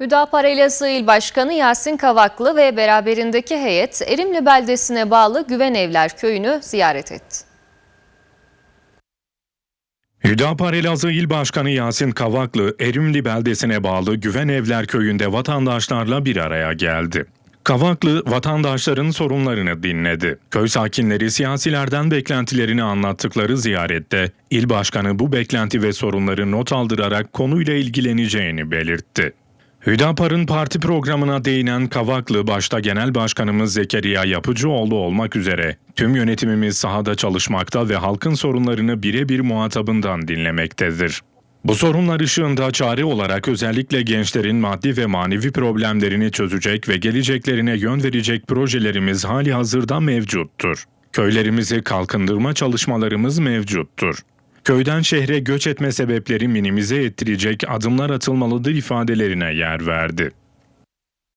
Hüdapar Elazığ İl Başkanı Yasin Kavaklı ve beraberindeki heyet Erimli beldesine bağlı Güven Evler köyünü ziyaret etti. Hüdapar Elazığ İl Başkanı Yasin Kavaklı, Erimli beldesine bağlı Güven Evler köyünde vatandaşlarla bir araya geldi. Kavaklı, vatandaşların sorunlarını dinledi. Köy sakinleri siyasilerden beklentilerini anlattıkları ziyarette, il başkanı bu beklenti ve sorunları not aldırarak konuyla ilgileneceğini belirtti. Hüdapar'ın parti programına değinen Kavaklı, başta Genel Başkanımız Zekeriya Yapıcıoğlu olmak üzere tüm yönetimimiz sahada çalışmakta ve halkın sorunlarını birebir muhatabından dinlemektedir. Bu sorunlar ışığında çare olarak özellikle gençlerin maddi ve manevi problemlerini çözecek ve geleceklerine yön verecek projelerimiz hali hazırda mevcuttur. Köylerimizi kalkındırma çalışmalarımız mevcuttur. Köyden şehre göç etme sebepleri minimize ettirecek adımlar atılmalıdır ifadelerine yer verdi.